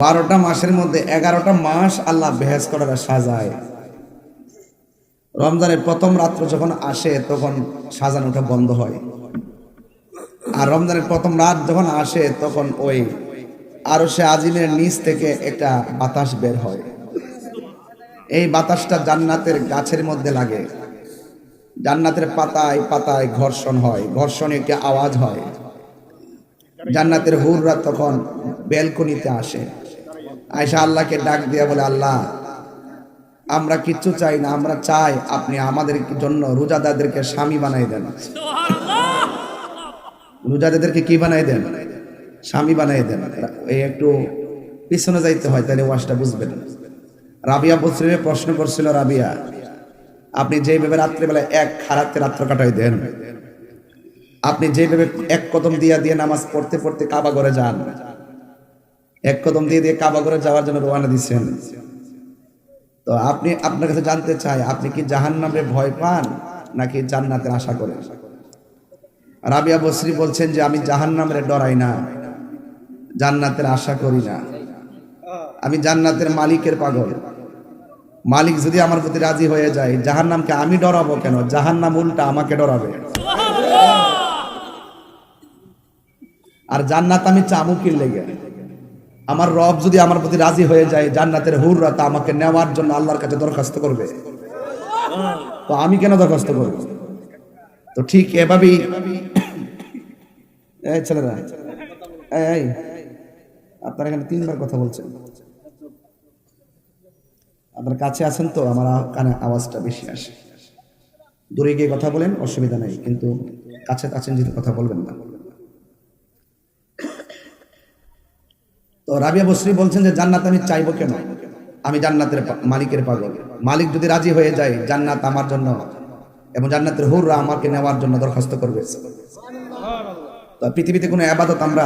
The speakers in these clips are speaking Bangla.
বারোটা মাসের মধ্যে এগারোটা মাস আল্লাহ বেহেস করার সাজায়। রমজানের প্রথম রাত্র যখন আসে, তখন সাজানোটা বন্ধ হয়। আর রমজানের প্রথম রাত যখন আসে, তখন ওই আরও সে আজিমের নিচ থেকে একটা বাতাস বের হয়। এই বাতাসটা জান্নাতের গাছের মধ্যে লাগে। জান্নাতের পাতায় পাতায় ঘর্ষণ হয়, ঘর্ষণে একটি আওয়াজ হয়। জান্নাতের হুররা তখন বেলকনিতে আসে। আয়সা আল্লাহকে ডাক দিয়া বলে, আল্লাহ, আমরা কিচ্ছু চাই না, আমরা চাই আপনি আমাদের জন্য রোজাদারদেরকে স্বামী বানাই দেন। রোজাদারদেরকে কি বানাই দেন? স্বামী বানাই দেন। এই একটু পিছনে যাইতে হয়, তাহলে ওয়াজটা বুঝবেন। রাবিয়া বসরিনে প্রশ্ন করছিল, রাবিয়া, আপনি যেভাবে রাত্রিবেলা এক খারাপতে রাত্র কাটাই দেন, আপনি যেভাবে এক কদম দিয়া দিয়ে নামাজ পড়তে পড়তে কাবা করে যান এক কদম দিয়ে দিয়ে কাবা করে যাওয়ার জন্য রোয়ানা দিচ্ছেন। তো আপনি আপনার কাছে জানতে চাই, আপনি কি জাহান নামে ভয় পান নাকি জান্নাতের আশা করেন রাবিয়া বসরি বলছেন যে, আমি জাহান নামের ডরাই না, জান্নাতের আশা করি না। আমি জান্নাতের মালিকের পাগল। মালিক যদি আমার প্রতি রাজি হয়ে যায় জাহান নামকে আমি ডরাবো কেন? জাহান নাম উল্টা আমাকে ডরাবে। আর জান্নাত আমি চামুকির লেগে। আমার রব যদি আমার প্রতি রাজি হয়ে যায় জান্নাতের হুররা তা আমাকে নেওয়ার জন্য আল্লাহর কাছে দরখাস্ত করবে। তো আমি কেন দরখাস্ত করব? তো ঠিক এভাবেই এই ছেলেরা এই, আপনারা এখানে তিনবার কথা বলছেন। আপনার কাছে আছেন তো আমার কানে আওয়াজটা বেশি আসে। দূরে গিয়ে কথা বলেন অসুবিধা নেই কিন্তু কাছে আছেন যদি কথা বলবেন না তো রাবিয়া বসরি বলছেন যে, জান্নাত আমি চাইব কেন? আমি জান্নাতের মালিকের পাগল। মালিক যদি রাজি হয়ে যায়, জান্নাত আমার জন্য এবং জান্নাতের হুররা আমাকে নেওয়ার জন্য দরখাস্ত করবে। তো পৃথিবীতে কোনো আবাদত আমরা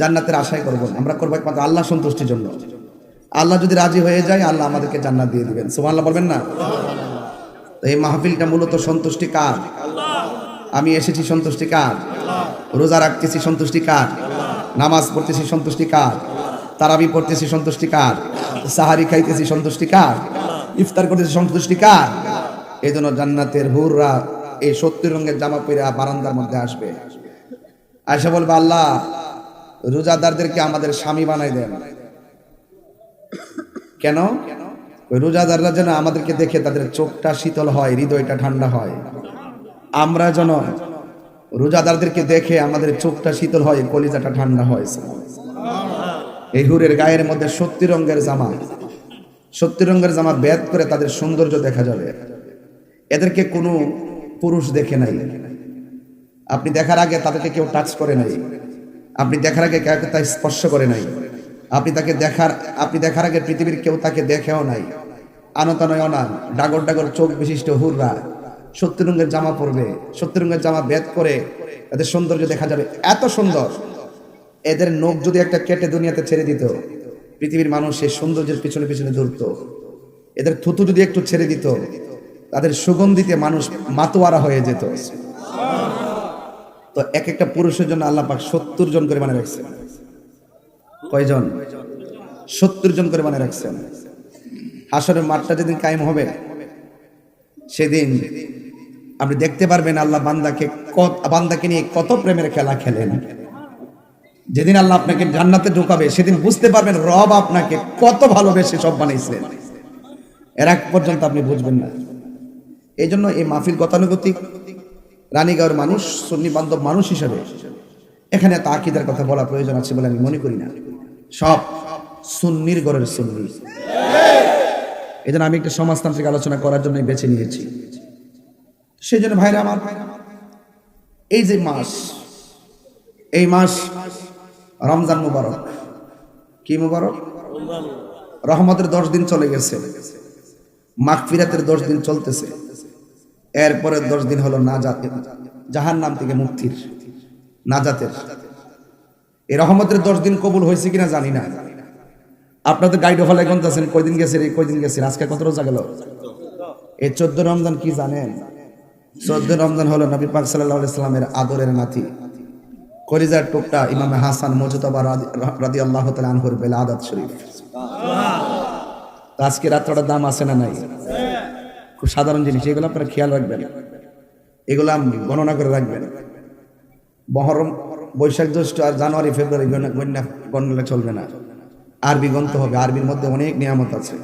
জান্নাতের আশাই করব। আমরা করব একমাত্র আল্লাহ সন্তুষ্টির জন্য। আল্লাহ যদি রাজি হয়ে যায়, আল্লাহ আমাদেরকে জান্নাত দিয়ে দিবেন। সুবহানাল্লাহ বলবেন না? তো এই মাহফিলটা মূলত সন্তুষ্টি কার? আমি এসেছি সন্তুষ্টি কার? রোজা রাখতেছি সন্তুষ্টি কার? নামাজ পড়তেছি, সন্তুষ্টি কার? তারাবি পড়তেছি, সন্তুষ্টি কার? সাহারি খাইতেছি, সন্তুষ্টি কার? ইফতার করতেছি, সন্তুষ্টি কার? এই জন্য জান্নাতের হুররা এই সত্যি রঙের জামা পরে বারান্দার মধ্যে আসবে। আয়সা বলবে, আল্লাহ, রোজাদারদেরকে আমাদের স্বামী বানাই দেন। কেন? ওই রোজাদাররা যেন আমাদেরকে দেখে তাদের চোখটা শীতল হয়, হৃদয়টা ঠান্ডা হয়। আমরা যেন রোজাদারদেরকে দেখে আমাদের চোখটা শীতল হয়, কলিজাটা ঠান্ডা হয়। এই হুরের গায়ের মধ্যে সত্যি রঙের জামা, সত্যি রঙের জামা বেদ করে তাদের সৌন্দর্য দেখা যাবে। এদেরকে কোনো পুরুষ দেখে নাই। আপনি দেখার আগে তাদেরকে কেউ টাচ করে নাই। আপনি দেখার আগে কেউ তাই স্পর্শ করে নাই। আপনি তাকে দেখার, আপনি দেখার আগে পৃথিবীর কেউ তাকে দেখেও নাই। আনতানয় না ডাগর ডাগর চোখ বিশিষ্ট হুররা। সত্যি রঙের জামা পরবে সত্যি রঙের জামা বেদ করে এদের সৌন্দর্য দেখা যাবে। এত সুন্দর। এদের নখ যদি একটা কেটে দুনিয়াতে ছেড়ে দিত, পৃথিবীর মানুষ সেই সৌন্দর্যের পিছনে পিছনে দৌড়ত। এদের থুতু যদি একটু ছেড়ে দিত, তাদের সুগন্ধিতে মানুষ মাতোয়ারা হয়ে যেত। তো এক একটা পুরুষের জন্য আল্লাহ পাক সত্তর জন করে মানে রাখছেন। কয়জন? সত্তর জন করে মানে রাখছেন। হাসরের মাঠটা যেদিন কায়েম হবে, সেদিন আপনি দেখতে পারবেন আল্লাহ বান্দাকে কত বান্দাকে নিয়ে কত প্রেমের খেলা খেলেন। যেদিন আল্লাহ আপনাকে জান্নাতে ঢুকাবে, সেদিন বুঝতে পারবেন রব আপনাকে কত ভালোবেসে সব বানাইছেন এর এক পর্যন্ত আপনি বুঝবেন না। এই জন্য এই মাহফিল গতানুগতিক, রানীগাঁওয়ের মানুষ, সুন্নি বান্ধব মানুষ হিসেবে এখানে এত আকিদার কথা বলা প্রয়োজন আছে বলে আমি মনে করি না। সব সুন্নির গড়ের সুন্নি। এই জন্য আমি একটা সমাজতান্ত্রিক আলোচনা করার জন্য বেছে নিয়েছি। সেই জন্য ভাইরা আমার, এই যে মাস, এই মাস রমজান মুবারক। কি মুবারক? রহমতের দশ দিন চলে গেছে। মাগফিরাতের দশ দিন চলতেছে। এরপরের দশ দিন হলো নাজাত জাহান নাম থেকে মুক্তির, নাজাতের। এই রহমতের দশ দিন কবুল হয়েছে কিনা জানি না। আপনাদের গাইড হলে কোন আছেন কয়দিন গেছে রে কয়দিন গেছে আজকে কত রোজা গেল? এই চোদ্দ রমজান কি জানেন? চোদ্দ রমজান হলো নবী পাক সাল্লাহ সাল্লামের আদরের নাতি। কলিজার টুকটা ইমাম হাসান মজুতবা রাদি আল্লাহ আনহুর বেলাদাত শরীফ। তো আজকে রাত্রটার দাম আছে না নাই? খুব সাধারণ জিনিস, এগুলো আপনারা খেয়াল রাখবেন। এগুলো গণনা করে রাখবেন। মহরম, বৈশাখ জ্যৈষ্ঠ আর জানুয়ারি, ফেব্রুয়ারি গণনা গণনা চলবে না। আরবি গণতে হবে, আরবির মধ্যে অনেক নিয়ামত আছে।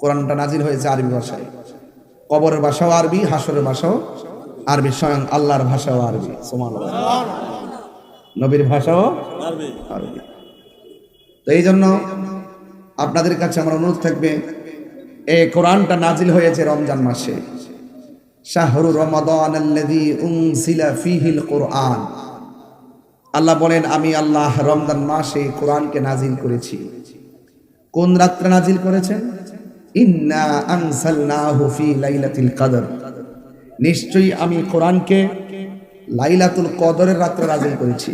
কোরআনটা নাজিল হয়েছে আরবি ভাষায়। কবরের ভাষাও আরবি হাসরের ভাষাও আরবি স্বয়ং আল্লাহর ভাষাও আরবি। নবীর ভাষাও আরবি। তো এই জন্য আপনাদের কাছে আমার অনুরোধ থাকবে এই কোরআনটা নাজিল হয়েছে রমজান মাসে। শাহরু রমাদান ফীহিল কোরআন। আল্লাহ বলেন আমি আল্লাহ রমজান মাসে কোরআনকে নাজিল করেছি। কোন রাত্রে নাজিল করেছেন? ইন্না আনসালনাহু ফি লাইলাতিল কদর। নিশ্চয়ই আমি কোরআনকে লাইলাতুল কদরের রাত্রে নাজিল করেছি।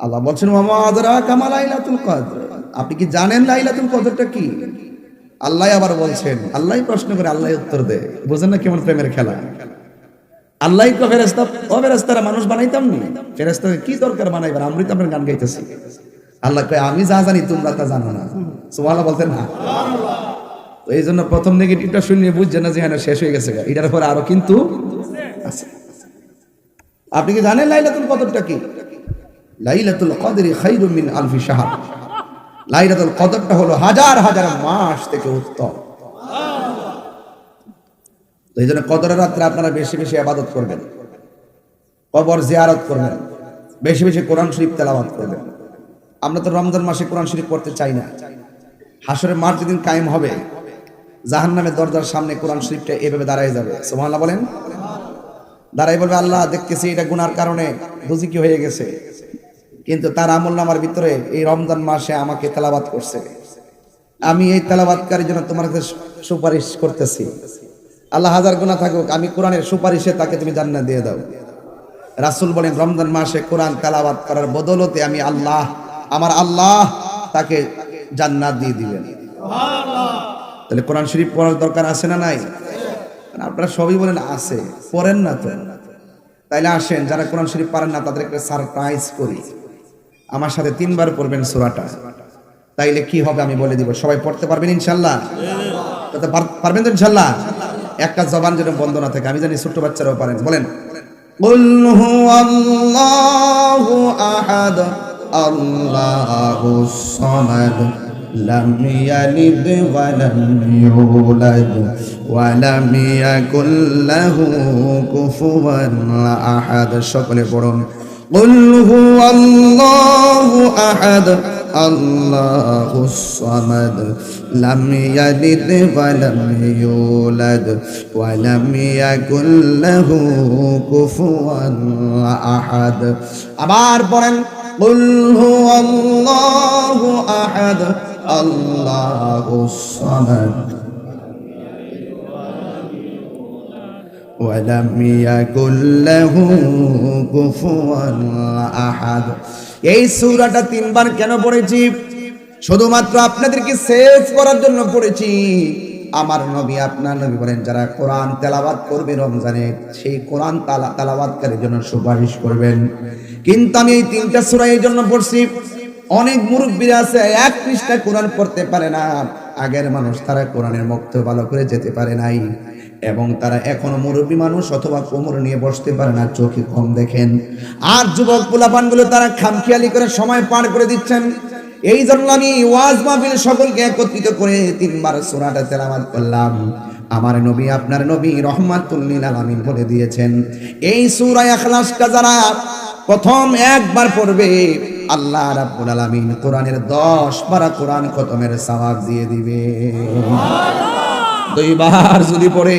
আল্লাহ বলছেন মামা আদরা কামা লাইলাতুল কদর? আপনি কি জানেন লাইলাতুল কদরটা কি? আল্লাহ আবার বলছেন, আল্লাহ প্রশ্ন করে আল্লাহ উত্তর দেয় বুঝেন না কেমন প্রেমের খেলা? আল্লাহ তো ফেরেস্তা ও ফেরেস্তারা মানুষ বানাইতাম নি। ফেরেস্তা কি দরকার বানাইবার? আমি তো আপনার গান গাইতেছি। আল্লাহ কয়, আমি যা জানি তোমরা তা জানো না। সুবহানাল্লাহ বলতেন না এই জন্য প্রথম নেগেটিভটা শুনে বুঝছে না যে হ্যাঁ শেষ হয়ে গেছে এটার পরে আরও কিন্তু আপনি কি জানেন লাইলাতুল কদরটা কি? লাইলাতুল কদরি খাইরুম মিন আলফি শাহর। লাইলাতুল কদরটা হলো হাজার হাজার মাস থেকে উত্তম। তো এই জন্য কদরের রাত্রে আপনারা বেশি বেশি আবাদত করবেন। কবর জিয়ারত করবেন। বেশি বেশি কোরআন শরীফ তেলাওয়াত করবেন। আমরা তো রমজান মাসে কোরআন শরীফ পড়তে চাই না। হাসরের মাঠ যেদিন কায়েম হবে জাহান নামের দরজার সামনে কোরআন শরীফটা এভাবে দাঁড়ায় যাবে। সোমাল্লাহ বলেন। দাঁড়াই বলবে, আল্লাহ, দেখতেছি এটা গুনার কারণে বুঝি কি হয়ে গেছে। কিন্তু তার আমল নামার ভিতরে এই রমজান মাসে আমাকে তেলাবাত করছে। আমি এই তেলাবাতকারীর জন্য তোমার কাছে সুপারিশ করতেছি। আল্লাহ, হাজার গুণা থাকুক, আমি কোরআনের সুপারিশে তাকে তুমি জান্নাত দিয়ে দাও। রাসূল বলেন, রমজান মাসে কোরআন তেলাবাত করার বদলতে আমি আল্লাহ, আমার আল্লাহ তাকে জান্নাত দিয়ে দিবেন। তাহলে কোরআন শরীফ পড়ার দরকার আছে না নাই আপনারা সবই বলেন আছে পড়েন না তো তাইলে আসেন যারা কোরআন শরীফ পারেন না তাদেরকে সারপ্রাইজ করি আমার সাথে তিনবার পড়বেন সূরাটা তাইলে কি হবে আমি বলে দিব সবাই পড়তে পারবেন ইনশাল্লাহ তাতে পার- পারবেন তো ইনশাল্লাহ একটা জবান যেন বন্ধ না থাকে আমি জানি ছোট্ট বাচ্চারাও পারেন বলেন قل هو الله أحد الله الصمد لم يلد ولم يولد ولم يكن له كفوا أحد شكل قرون قل هو الله أحد الله الصمد لم يلد ولم يولد ولم يكن له كفوا أحد أبار قل هو الله أحد الله الصمد ولم يكن له كفوا احد এই সূরাটা তিনবার কেন পড়েছি শুধুমাত্র আপনাদেরকে সেভ করার জন্য পড়েছি আমার নবী আপনার নবী বলেন যারা কোরআন তেলাওয়াত করবে রমজানে সেই কোরআন তালা- তেলাওয়াতকারীর জন্য সুপারিশ করবেন কিন্তু আমি এই তিনটা সূরা এই জন্য পড়ছি অনেক মুরব্বীরা আছে, এক পৃষ্ঠা কোরআন পড়তে পারে না। আগের মানুষ তারা কোরআনের মুক্ত ভালো করে যেতে পারে নাই। এবং তারা এখনও মুরব্বী মানুষ অথবা কোমর নিয়ে বসতে পারে না, চোখে কম দেখেন। আর যুবক পোলাপানগুলো তারা খামখেয়ালি করে সময় পার করে দিচ্ছেন। এই জন্য আমি ওয়াজ মাহফিল সকলকে একত্রিত করে তিনবার সোনাটা তেলাবাদ করলাম। আমার নবী আপনার নবী রহমাতুল্লিল আলামিন বলে দিয়েছেন, এই সূরা ইখলাসটা যারা প্রথম একবার পড়বে আল্লাহ রাব্বুল আলামিন কোরআনের 10 পারা কোরআন খতমের সওয়াব দিয়ে দিবে। দুইবার যদি পড়ে,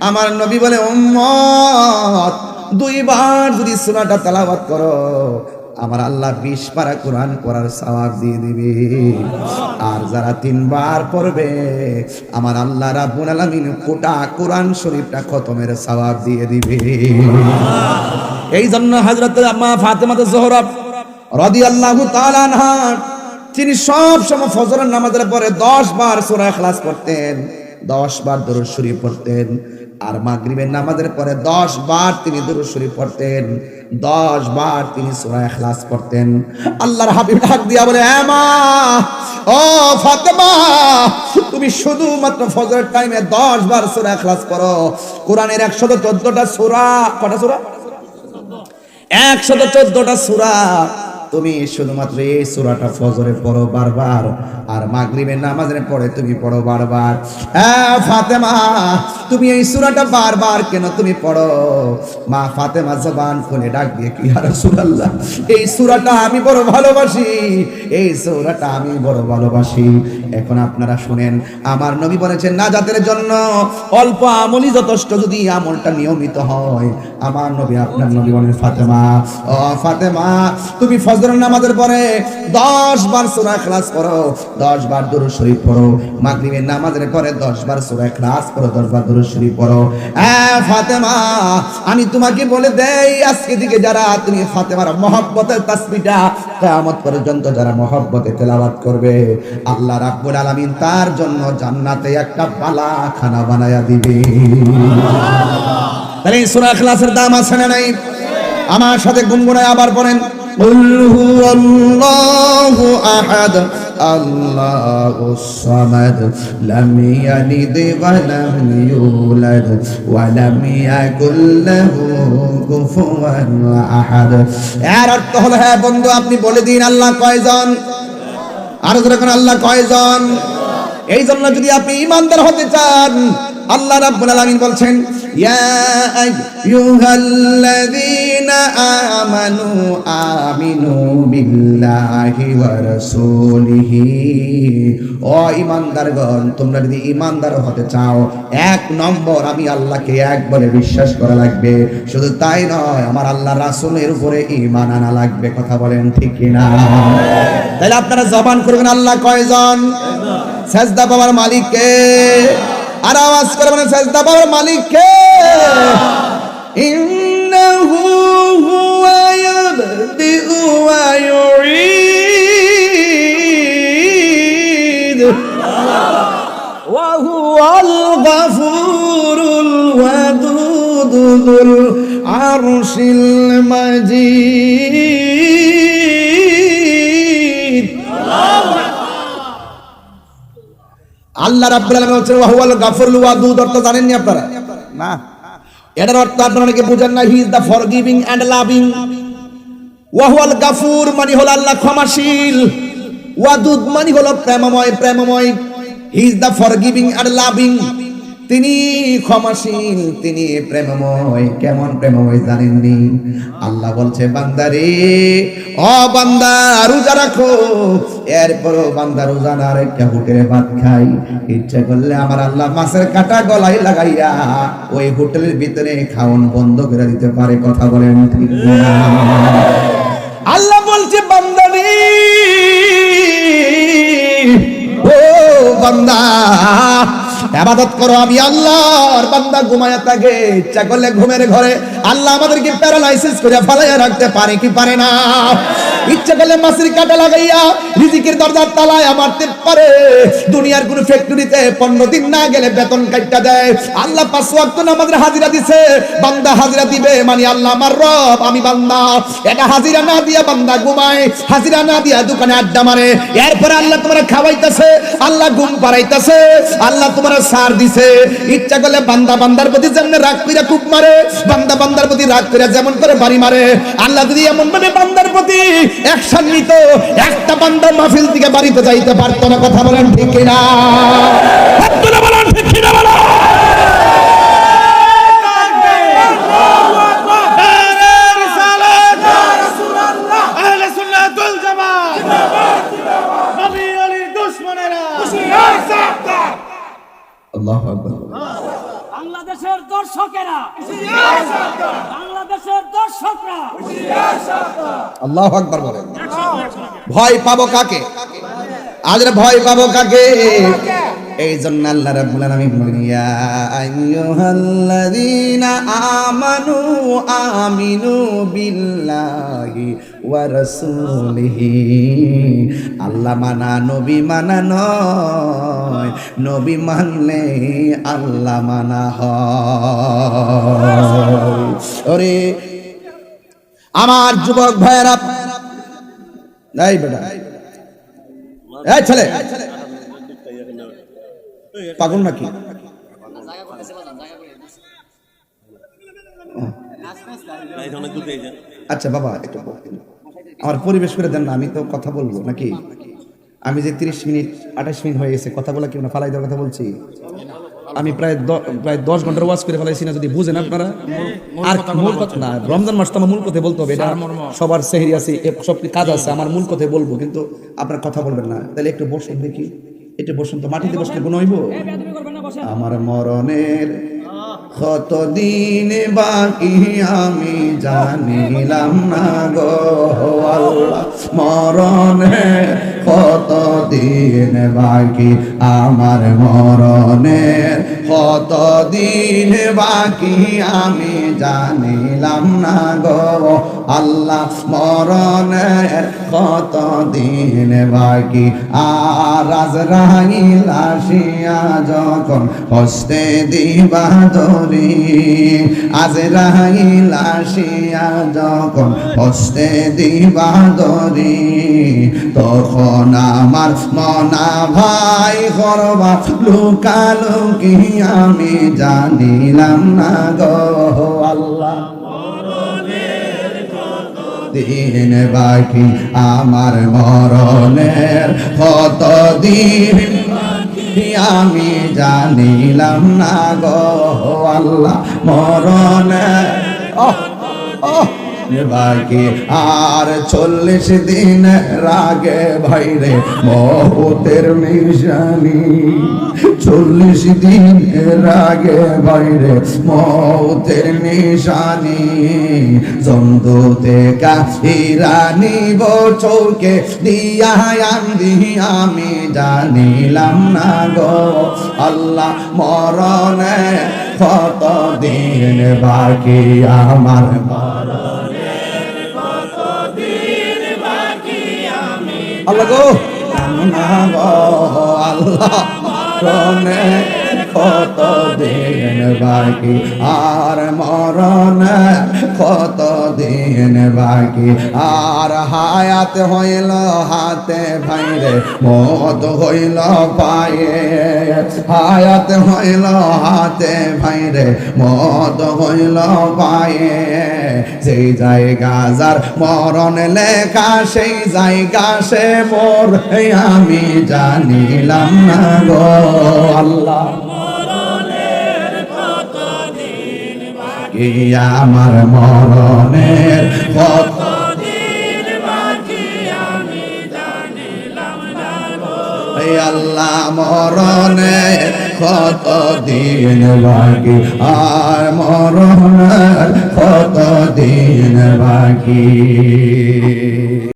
আমার নবী বলে, উম্মত, দুইবার যদি সূরাটা তেলাওয়াত করো, আমার আল্লাহ বিশ পারা কোরআন পড়ার সওয়াব দিয়ে দিবে। আর যারা তিনবার পড়বে, আমার আল্লাহ রাব্বুল আলামিন কোটা কোরআন শরীফটা খতমের সওয়াব দিয়ে দিবে। এই জন্য হযরত আম্মা ফাতেমা জোহরা তাআলা আনহা, তিনি সব সময় ফজরের নামাজের পরে দশ বার সূরা ইখলাস পড়তেন, দশ বার দরুদ শরীফ পড়তেন, আর মাগরিবের নামাজের পরে দশ বার তিনি দুরূদ শরীফ পড়তেন, দশ বার তিনি সূরা ইখলাস পড়তেন। আল্লাহর হাবিব ডাক দিয়া বলে "এ মা, ও ফাতেমা, তুমি শুধুমাত্র ফজরের টাইমে দশ বার সূরা ইখলাস পড়ো। কোরআনের একশত চোদ্দটা সূরা, কটা সূরা? একশত চোদ্দটা সূরা। তুমি শুধুমাত্র এই সূরাটা ফজরে পড়ো বারবার আর মাগরিবের নামাজের পরে তুমি পড়ো বারবার। হ্যাঁ ফাতেমা, তুমি এই সূরাটা বারবার কেন তুমি পড়ো? মা ফাতেমা জবান খুলে ডাক দিয়ে কি আর রাসূলুল্লাহ, এই সূরাটা আমি বড় ভালোবাসি, এই সূরাটা আমি বড় ভালোবাসি। এখন আপনারা শুনেন, আমার নবী বলেছেন, নাজাতের জন্য অল্প আমলই যথেষ্ট যদি আমলটা নিয়মিত হয়। আমার নবী, আপনার নবী বলেন, ফাতেমা, ও ফাতেমা, তুমি ফজর নামাজের পরে দশ বার সূরা ইখলাস পড়ো, দশ বার দুরূদ শরীফ পড়ো, মাগরিবের নামাজের পরে দশ বার সূরা ইখলাস পড়ো, দশ বার দুরূদ শরীফ পড়ো। ফাতেমা, আমি তোমাকে বলে দেই, আজকে দিকে যারা তুমি ফাতেমার মহব্বতের তাসবিহটা কিয়ামত পর্যন্ত যারা মহব্বতে তেলাওয়াত করবে, আল্লাহ রাব্বুল আলামিন তার জন্য জান্নাতে একটা বালা খানা বানায়া দিবে। তাহলে সূরা ইখলাসের দাম আছে না নাই? আমার সাথে গুনগুনায় আবার বলেন। قل هو الله أحد الله الصمد لم يلد ولم يولد ولم يكن له كفوا أحد এর অর্থ হলো হ্যাঁ বন্ধু আপনি বলে দিন আল্লাহ কয়জন আর যখন আল্লাহ কয়জন এই জন্য যদি আপনি ইমানদার হতে চান আল্লাহ রাব্বুল আলামিন বলছেন, ইয়া আইয়ুহাল্লাযীনা আমানু আমিনু বিল্লাহি ওয়া রাসূলিহি। ও ইমানদারগণ তোমরা যদি ইমানদার হতে চাও, এক নম্বর আমি আল্লাহকে এক বলে বিশ্বাস করা লাগবে। শুধু তাই নয়, আমার আল্লাহ রাসূলের উপরে ঈমান আনা লাগবে, কথা বলেন ঠিক কিনা? তাহলে আপনারা জবান করবেন, আল্লাহ কয়জন? সেজদা বাবার মালিককে। আর আওয়াজ করে মানে সেজদা পাওয়ার মালিক কে? ইন্নাহু হুয়া ইয়াবদিউ ওয়া ইউঈদ ওয়া হুয়াল গাফুরুল ওয়াদুদ আরশিল মাজিদ। আল্লাহু রাব্বুল আলামিন বলছেন ওয়াহুয়াল গাফুরুল ওয়াদুদ অর্থ জানেন নি আপনারা? না। এটার অর্থ আপনারা অনেকে বুঝেন না he is the forgiving and loving ওয়াহুয়াল গাফুর মানে হলো আল্লাহ ক্ষমাশীল। ওয়াদুদ মানে হলো প্রেমময় প্রেমময়। He is the forgiving and loving তিনি ক্ষমাশীল, তিনি প্রেমময়, কেমন প্রেমময় জানেননি? আল্লাহ বলছে বান্দারে ও বান্দা, রোজা রাখো। এরপরও বান্দা রোজা না রেখে হোটেলে ভাত খাই ইচ্ছা করলে আমার আল্লাহ মাছের কাটা গলায় লাগাইয়া ওই হোটেলের ভিতরে খাওন বন্ধ করে দিতে পারে, কথা বলেন ঠিক? আল্লাহ বলছে বান্দারে ও বান্দা আবাদত করো আমি আল্লাহর বান্দা ঘুমায়া থাকে ইচ্ছা করলে ঘুমের ঘরে। আল্লাহ আমাদেরকে প্যারালাইসিস করে ফালাইয়া রাখতে পারে কি পারে না? ইচ্ছা করলে মাসির কাটা লাগাইয়া রিজিকের দরজার তালায় মারতে পারে। দুনিয়ার কোন ফ্যাক্টরিতে পনেরো দিন না গেলে বেতন কাটটা দেয়। আল্লাহ পাঁচ ওয়াক্ত নামাজের হাজিরা দিছে। বান্দা হাজিরা দিবে মানে আল্লাহ আমার রব, আমি বান্দা। এটা হাজিরা না দিয়া বান্দা ঘুমায়, হাজিরা না দিয়া দোকানে আড্ডা মারে। এরপরে আল্লাহ তোমার খাওয়াইতেছে, আল্লাহ ঘুম পাড়াইতেছে, আল্লাহ তোমার সার দিছে। ইচ্ছা করলে বান্দা বান্দার প্রতি যেমন রাগ কইরা কুপ মারে, বান্দা বান্দার প্রতি রাগ কইরা যেমন করে বাড়ি মারে। আল্লাহ যদি এমন ভাবে বান্দার প্রতি অ্যাকশন নিত একটা বান্দা মাহফিল থেকে বাড়িতে যাইতে পারতো না কথা বলেন ঠিক বলেন ঠিক কিনা বলেন? দুশমনেরা। আল্লাহু আকবার। বাংলাদেশের দর্শকেরা। বাংলাদেশের দর্শকরা। আল্লাহু আকবার বলেন। ভয় পাবো কাকে? আজ ভয় পাবো কাকে? এই জন্য আল্লাহ রাব্বুল আলামিন বলেন, ইয়া আইয়ুহাল্লাযীনা আমানু আমিনু বিল্লাহি ওয়া আল্লাহ মানা, নবী মানা নয়। নবী মানলে আল্লাহ মানা ওরে, আমার যুবক ভাইয়েরা। এই বেটা। এই ছেলে। পাগল নাকি? আচ্ছা বাবা, একটু আমার পরিবেশ করে দেন না, আমি তো কথা বলব নাকি? আমি যে তিরিশ মিনিট, আঠাশ মিনিট হয়ে গেছে কথা বলা কি না ফালাই কথা বলছি? আমি প্রায় প্রায় দশ ঘণ্টার ওয়াজ করে ফেলাইছি না, যদি বুঝেন আপনারা। আর মূল কথা না, রমজান মাস তো আমার মূল কথা বলতে হবে, এটা সবার সেহরি আছে সব কাজ আছে, আমার মূল কথা বলব, কিন্তু আপনার কথা বলবেন না। তাহলে একটু বসুন দেখি, একটু বসুন তো, মাটিতে বসলে গুণ হইব? আমার মরণের কতদিন বাকি আমি জানিলাম না গো। আল্লাহ মরণে কতদিন বাকি? আমার মরণের কতদিন বাকি আমি জানিলাম না গো। আল্লাহ মরণের কতদিন বাকি? আর আজরাইল আসিয়া যখন হস্তে দিবা ধরি আজরাইল আসিয়া যখন হস্তে দিবা ধরি তখন আমার মনা ভাই করবা লুকালুকি আমি জানিলাম না গো আল্লাহ। দিন বাকি আমার মরণের কত দিন আমি জানিলাম না গো আল্লাহ মরণের। ওহ, ওহ, বাকি। আর চল্লিশ দিন রাগে ভাইরে, মহতের মিশানি। চল্লিশ দিন রাগে বাইরে মৌতের নিশানি জন্তুতে কাহিরানি চৌকে দিয়া আন্দি আমি, জানিলাম না গো। আল্লাহ মরণে কত দিন বাকি আমার আল্লাহ গো। আল্লাহ মরণে কত দিন বাকি? আর মরণে কত দিন বাকি? আর হায়াত হইল হাতে ভাইরে মত হইল পায়ে। হায়াত হইল হাতে ভাইরে মত হইল পায়ে। সেই জায়গা যার মরণ লেখা, সেই জায়গা সে মোর। আমি জানিলাম না গো আল্লাহ। আমার মরণের কত আল্লাহ মরণে কত দিন বাকি। আর মরণের কত দিন বাকি।